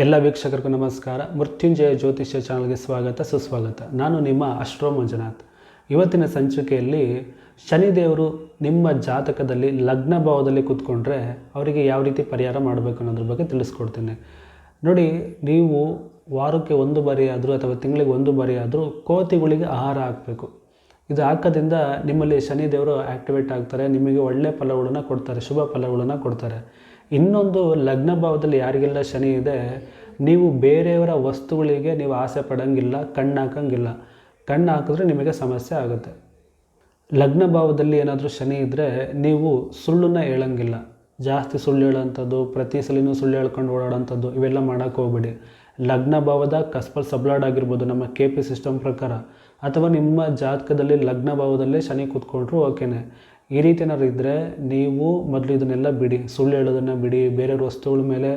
ಎಲ್ಲ ವೀಕ್ಷಕರಿಗೂ ನಮಸ್ಕಾರ. ಮೃತ್ಯುಂಜಯ ಜ್ಯೋತಿಷ್ಯ ಚಾನಲ್ಗೆ ಸ್ವಾಗತ, ಸುಸ್ವಾಗತ. ನಾನು ನಿಮ್ಮ ಅಶ್ರೋ ಮಂಜುನಾಥ್. ಇವತ್ತಿನ ಸಂಚಿಕೆಯಲ್ಲಿ ಶನಿದೇವರು ನಿಮ್ಮ ಜಾತಕದಲ್ಲಿ ಲಗ್ನ ಭಾವದಲ್ಲಿ ಕೂತ್ಕೊಂಡ್ರೆ ಅವರಿಗೆ ಯಾವ ರೀತಿ ಪರಿಹಾರ ಮಾಡಬೇಕು ಅನ್ನೋದ್ರ ಬಗ್ಗೆ ತಿಳಿಸ್ಕೊಡ್ತೇನೆ. ನೋಡಿ, ನೀವು ವಾರಕ್ಕೆ ಒಂದು ಬಾರಿ ಆದರೂ ಅಥವಾ ತಿಂಗಳಿಗೆ ಒಂದು ಬಾರಿ ಆದರೂ ಕೋತಿಗಳಿಗೆ ಆಹಾರ ಹಾಕಬೇಕು. ಇದು ಹಾಕೋದ್ರಿಂದ ನಿಮ್ಮಲ್ಲಿ ಶನಿದೇವರು ಆ್ಯಕ್ಟಿವೇಟ್ ಆಗ್ತಾರೆ, ನಿಮಗೆ ಒಳ್ಳೆ ಫಲಗಳನ್ನು ಕೊಡ್ತಾರೆ, ಶುಭ ಫಲಗಳನ್ನು ಕೊಡ್ತಾರೆ. ಇನ್ನೊಂದು ಲಗ್ನ ಭಾವದಲ್ಲಿ ಯಾರಿಗೆಲ್ಲ ಶನಿ ಇದೆ, ನೀವು ಬೇರೆಯವರ ವಸ್ತುಗಳಿಗೆ ನೀವು ಆಸೆ ಪಡೋಂಗಿಲ್ಲ, ಕಣ್ಣು ಹಾಕಂಗಿಲ್ಲ. ಕಣ್ಣು ಹಾಕಿದ್ರೆ ನಿಮಗೆ ಸಮಸ್ಯೆ ಆಗುತ್ತೆ. ಲಗ್ನ ಭಾವದಲ್ಲಿ ಏನಾದರೂ ಶನಿ ಇದ್ದರೆ ನೀವು ಸುಳ್ಳನ್ನ ಹೇಳೋಂಗಿಲ್ಲ. ಜಾಸ್ತಿ ಸುಳ್ಳು ಹೇಳೋಂಥದ್ದು, ಪ್ರತಿ ಸಲಿನೂ ಸುಳ್ಳು ಹೇಳ್ಕೊಂಡು ಓಡಾಡೋಂಥದ್ದು, ಇವೆಲ್ಲ ಮಾಡೋಕ್ಕೆ ಹೋಗ್ಬೇಡಿ. ಲಗ್ನ ಭಾವದ ಕಸ್ಪಲ್ ಸಬ್ಲಾಡ್ ಆಗಿರ್ಬೋದು, ನಮ್ಮ ಕೆ ಪಿ ಸಿಸ್ಟಮ್ ಪ್ರಕಾರ. ಅಥವಾ ನಿಮ್ಮ ಜಾತಕದಲ್ಲಿ ಲಗ್ನ ಭಾವದಲ್ಲೇ ಶನಿ ಕೂತ್ಕೊಂಡ್ರು ಓಕೆನೆ. ಈ ರೀತಿ ಏನಾದ್ರು ಇದ್ದರೆ ನೀವು ಮೊದಲು ಇದನ್ನೆಲ್ಲ ಬಿಡಿ, ಸುಳ್ಳು ಹೇಳೋದನ್ನು ಬಿಡಿ, ಬೇರೆಯವ್ರ ವಸ್ತುಗಳ ಮೇಲೆ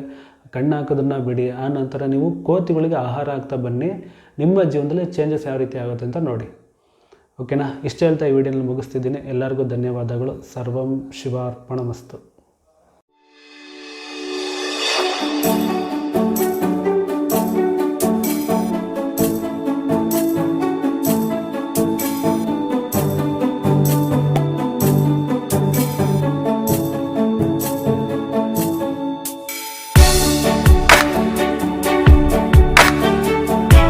ಕಣ್ಣು ಹಾಕೋದನ್ನು ಬಿಡಿ, ಆ ನಂತರ ನೀವು ಕೋತಿಗಳಿಗೆ ಆಹಾರ ಆಗ್ತಾ ಬನ್ನಿ, ನಿಮ್ಮ ಜೀವನದಲ್ಲಿ ಚೇಂಜಸ್ ಯಾವ ರೀತಿ ಆಗುತ್ತೆ ಅಂತ ನೋಡಿ. ಓಕೆನಾ ಇಷ್ಟ ಹೇಳ್ತಾ ಈ ವಿಡಿಯೋನಲ್ಲಿ ಮುಗಿಸ್ತಿದ್ದೀನಿ. ಎಲ್ಲರಿಗೂ ಧನ್ಯವಾದಗಳು. ಸರ್ವಂ ಶಿವಾರ್ಪಣಮಸ್ತು.